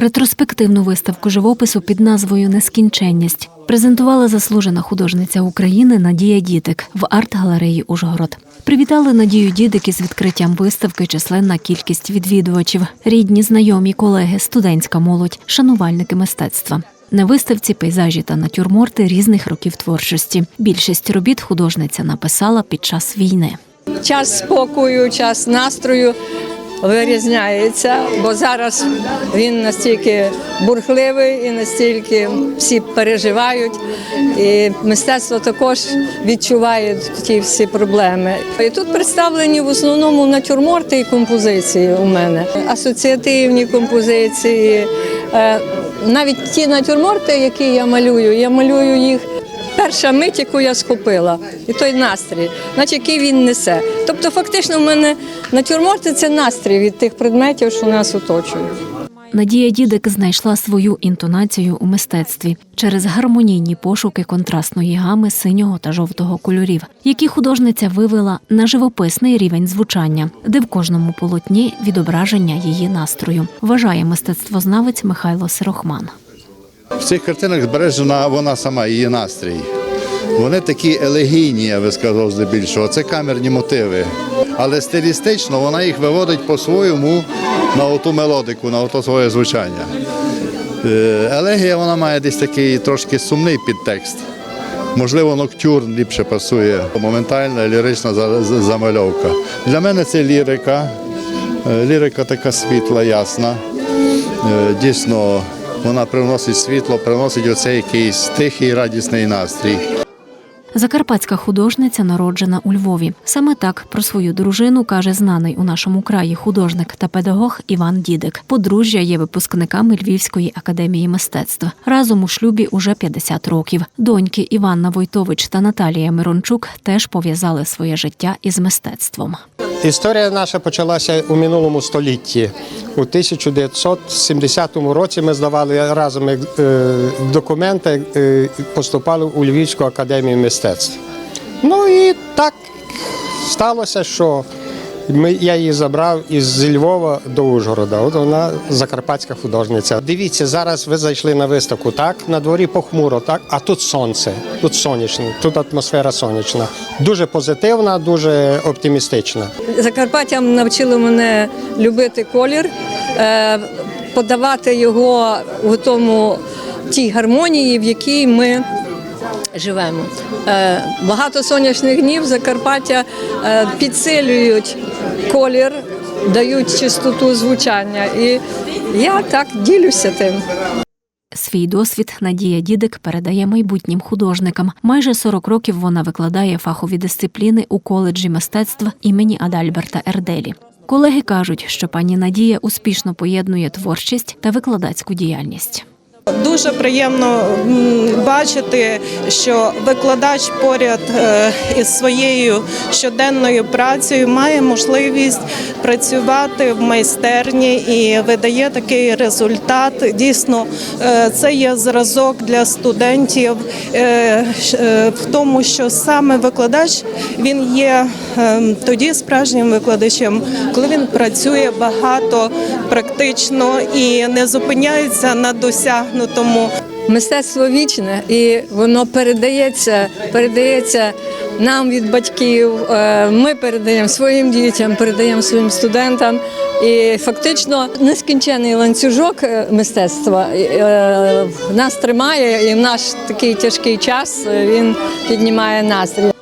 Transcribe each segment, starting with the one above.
Ретроспективну виставку живопису під назвою Нескінченність презентувала заслужена художниця України Надія Дідик в арт-галереї Ужгород. Привітали Надію Дідик із відкриттям виставки численна кількість відвідувачів, рідні, знайомі, колеги, студентська молодь, шанувальники мистецтва. На виставці пейзажі та натюрморти різних років творчості. Більшість робіт художниця написала під час війни. час спокою, час настрою вирізняється, бо зараз він настільки бурхливий і настільки всі переживають. І мистецтво також відчуває ті всі проблеми. І тут представлені в основному натюрморти і композиції у мене, асоціативні композиції. Е, Навіть ті натюрморти, які я малюю, я малюю їх перша мить, яку я схопила, і той настрій, наче який він несе. Тобто, фактично, в мене натюрморти це настрій від тих предметів, що нас оточують. Надія Дідик знайшла свою інтонацію у мистецтві через гармонійні пошуки контрастної гами синього та жовтого кольорів, які художниця вивела на живописний рівень звучання, де в кожному полотні відображення її настрою, вважає мистецтвознавець Михайло Сирохман. В цих картинах збережена вона сама, її настрій. Вони такі елегійні, я би сказав, здебільшого. Це камерні мотиви. Але стилістично вона їх виводить по-своєму на оту мелодику, на ото своє звучання. Е, Елегія вона має десь такий трошки сумний підтекст. Можливо, ноктюрн ліпше пасує. Моментальна лірична за- за- замальовка. Для мене це лірика. Е, Лірика така світла, ясна. Е, Дійсно, вона приносить світло, приносить оцей якийсь тихий радісний настрій. Закарпатська художниця народжена у Львові. Саме так про свою дружину каже знаний у нашому краї художник та педагог Іван Дідик. Подружжя є випускниками Львівської академії мистецтва. Разом у шлюбі уже 50 років. Доньки Іванна Войтович та Наталія Мирончук теж пов'язали своє життя із мистецтвом. Історія наша почалася у минулому столітті. У 1970 році ми здавали разом е, документи, е, поступали у Львівську академію мистецтв. Ну і так сталося, що ми, я її забрав із Львова до Ужгорода. От вона закарпатська художниця. Дивіться, зараз ви зайшли на виставку, так? На дворі похмуро, так? А тут сонце, тут сонячно, тут атмосфера сонячна. Дуже позитивна, дуже оптимістична. Закарпаття навчило мене любити колір, е, подавати його в тому тій гармонії, в якій ми живемо. Е, Багато сонячних днів Закарпаття е, підсилюють колір, дають чистоту звучання. І я так ділюся тим. Свій досвід Надія Дідик передає майбутнім художникам. Майже 40 років вона викладає фахові дисципліни у коледжі мистецтв імені Адальберта Ерделі. Колеги кажуть, що пані Надія успішно поєднує творчість та викладацьку діяльність. Дуже приємно бачити, що викладач поряд е, із своєю щоденною працею має можливість працювати в майстерні і видає такий результат. Дійсно, е, це є зразок для студентів е, в тому, що саме викладач він є е, тоді справжнім викладачем, коли він працює багато практично і не зупиняється на досягнутому. Мистецтво вічне і воно передається, передається нам від батьків. е, Ми передаємо своїм дітям, передаємо своїм студентам. І фактично нескінчений ланцюжок е, мистецтва е, нас тримає, і в наш такий тяжкий час він піднімає настрій.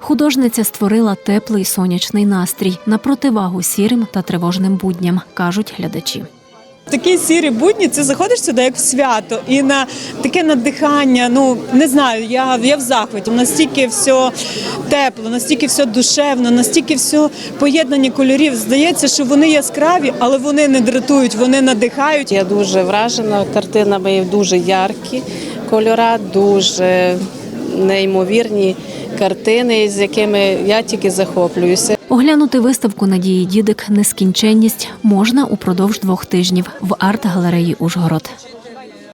Художниця створила теплий сонячний настрій на противагу сірим та тривожним будням, кажуть глядачі. Такі сірі будні, це заходиш сюди як в свято, і на таке надихання. Ну не знаю, я, я в захваті. Настільки все тепло, настільки все душевно, настільки все поєднання кольорів. Здається, що вони яскраві, але вони не дратують, вони надихають. Я дуже вражена картинами, дуже яркі кольора, дуже неймовірні картини, з якими я тільки захоплююся. Оглянути виставку Надії Дідик Нескінченність можна упродовж двох тижнів в арт-галереї Ужгород.